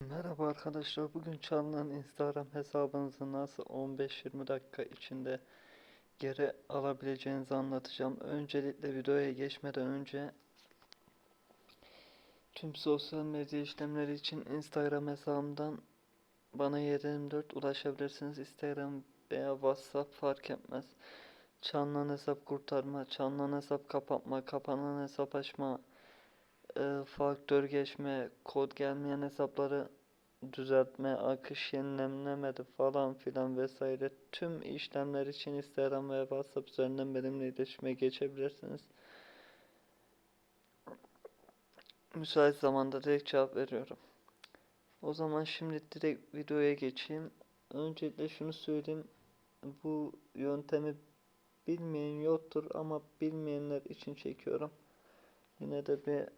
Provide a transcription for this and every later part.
Merhaba arkadaşlar. Bugün çalınan Instagram hesabınızı nasıl 15-20 dakika içinde geri alabileceğinizi anlatacağım. Öncelikle videoya geçmeden önce tüm sosyal medya işlemleri için Instagram hesabımdan bana 724 ulaşabilirsiniz. Instagram veya WhatsApp fark etmez. Çalınan hesap kurtarma, çalınan hesap kapatma, kapanan hesap açma, e, faktör geçme, kod gelmeyen hesapları düzeltme, akış yenilemlemedi falan filan vesaire tüm işlemler için Instagram veya WhatsApp üzerinden benimle iletişime geçebilirsiniz. Müsait zamanda direkt cevap veriyorum. O zaman şimdi direkt videoya geçeyim. Öncelikle şunu söyleyeyim. Bu yöntemi bilmeyen yoktur ama bilmeyenler için çekiyorum. Yine de bir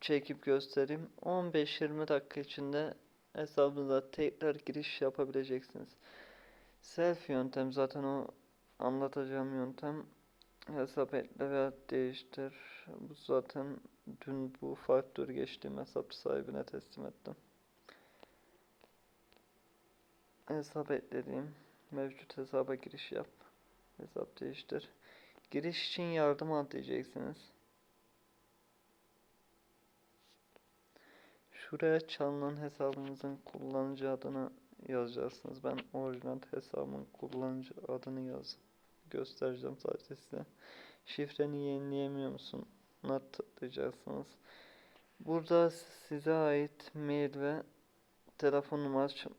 çekip göstereyim. 15-20 dakika içinde hesabınıza tekrar giriş yapabileceksiniz. Selfie yöntem zaten o anlatacağım yöntem. Hesap ekle veya değiştir. Bu zaten dün bu faktör geçtiğim hesap sahibine teslim ettim. Hesap eklediğim mevcut hesaba giriş yap. Hesap değiştir. Giriş için yardım al diyeceksiniz. Şuraya çalınan hesabınızın kullanıcı adını yazacaksınız. Ben orijinal hesabımın kullanıcı adını yaz göstereceğim sadece size. Şifreni yenileyemiyor musun? Buna tıklayacaksınız. Burada size ait mail ve telefon numarası çı-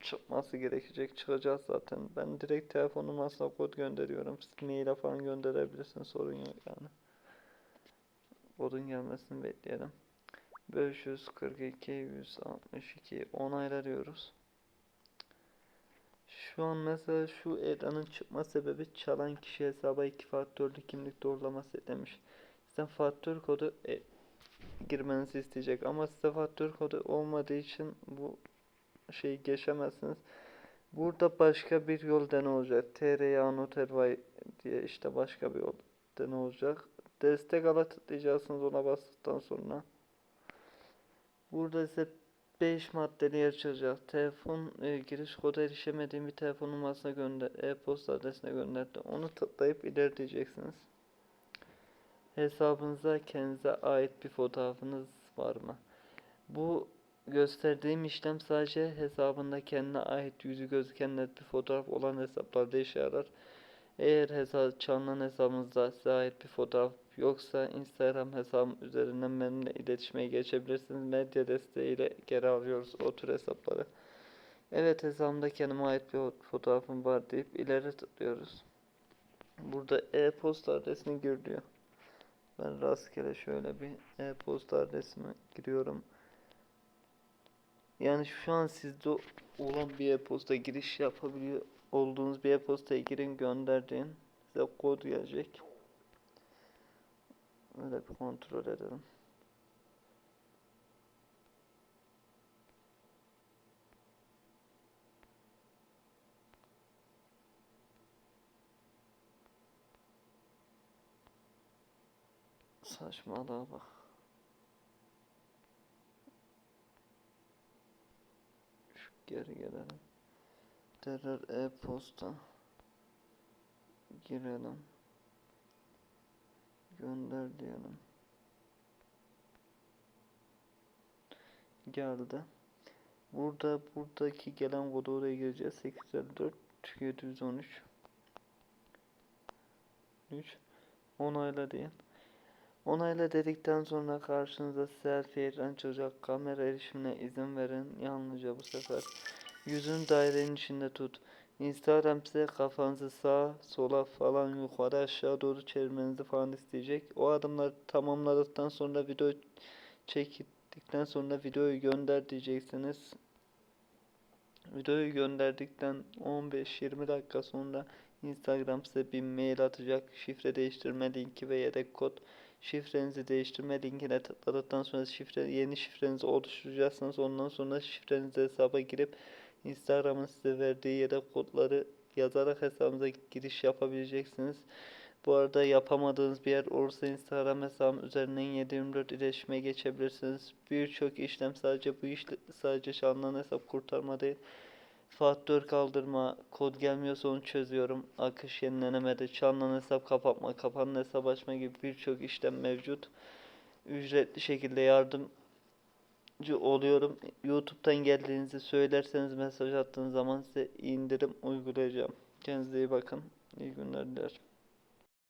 çıkması gerekecek. Çıkacak zaten. Ben direkt telefon numarasına kod gönderiyorum. Siz maile falan gönderebilirsiniz. Sorun yok yani. Kodun gelmesini bekleyelim. 542 162 onayla diyoruz. Şu an mesela şu ekranın çıkma sebebi çalan kişi hesaba iki faktörlü kimlik doğrulaması eklemiş. Sizden faktör kodu e, girmenizi isteyecek ama size faktör kodu olmadığı için bu şeyi geçemezsiniz. Burada başka bir yol dene olacak. TRA Noter diye işte başka bir yol dene olacak. Destek ala tıklayacaksınız ona bastıktan sonra. Burada ise 5 maddeli yer çıkacak. Telefon e, giriş kodu erişemediğim bir telefon numarasına gönder, e-posta adresine gönderdi. Onu tıklayıp ileri diyeceksiniz. Hesabınıza kendinize ait bir fotoğrafınız var mı? Bu gösterdiğim işlem sadece hesabında kendine ait yüzü gözüken net bir fotoğraf olan hesaplarda işe yarar. Eğer hesap çalınan hesabınızda size ait bir fotoğraf yoksa Instagram hesabım üzerinden benimle iletişime geçebilirsiniz. Medya desteğiyle geri alıyoruz o tür hesapları. Evet hesabımda kendime ait bir fotoğrafım var deyip ileri tıklıyoruz. Burada e-posta adresini gir diyor. Ben rastgele şöyle bir e-posta adresimi giriyorum. Yani şu an sizde olan bir e-posta giriş yapabiliyor olduğunuz bir e-postaya girin gönderdiğin size kod gelecek. Öyle bir kontrol edelim. Saçmalığa bak. Şu geri gelelim. Terör e-posta. Girelim. Gönder diyelim. Geldi. Burada buradaki gelen kodu oraya gireceğiz. 854 713 3 onayla diyin. Onayla dedikten sonra karşınıza selfie ekran çıkacak. Kamera erişimine izin verin. Yalnızca bu sefer. Yüzünü dairenin içinde tut. Instagram size kafanızı sağa, sola falan yukarı aşağı doğru çevirmenizi falan isteyecek. O adımları tamamladıktan sonra video çektikten sonra videoyu gönder diyeceksiniz. Videoyu gönderdikten 15-20 dakika sonra Instagram size bir mail atacak. Şifre değiştirme linki ve yedek kod. Şifrenizi değiştirme linkine tıkladıktan sonra şifre yeni şifrenizi oluşturacaksınız. Ondan sonra şifrenizi hesaba girip Instagram'ın size verdiği yedek kodları yazarak hesabınıza giriş yapabileceksiniz. Bu arada yapamadığınız bir yer olursa Instagram hesabım üzerinden 724 iletişime geçebilirsiniz. Birçok işlem sadece bu işle sadece şanlıdan hesap kurtarma değil. Faktör kaldırma, kod gelmiyorsa onu çözüyorum. Akış yenilenemedi, çalınan hesap kapatma, kapanan hesap açma gibi birçok işlem mevcut. Ücretli şekilde yardımcı oluyorum. YouTube'dan geldiğinizi söylerseniz mesaj attığınız zaman size indirim uygulayacağım. Kendinize iyi bakın. İyi günler dilerim.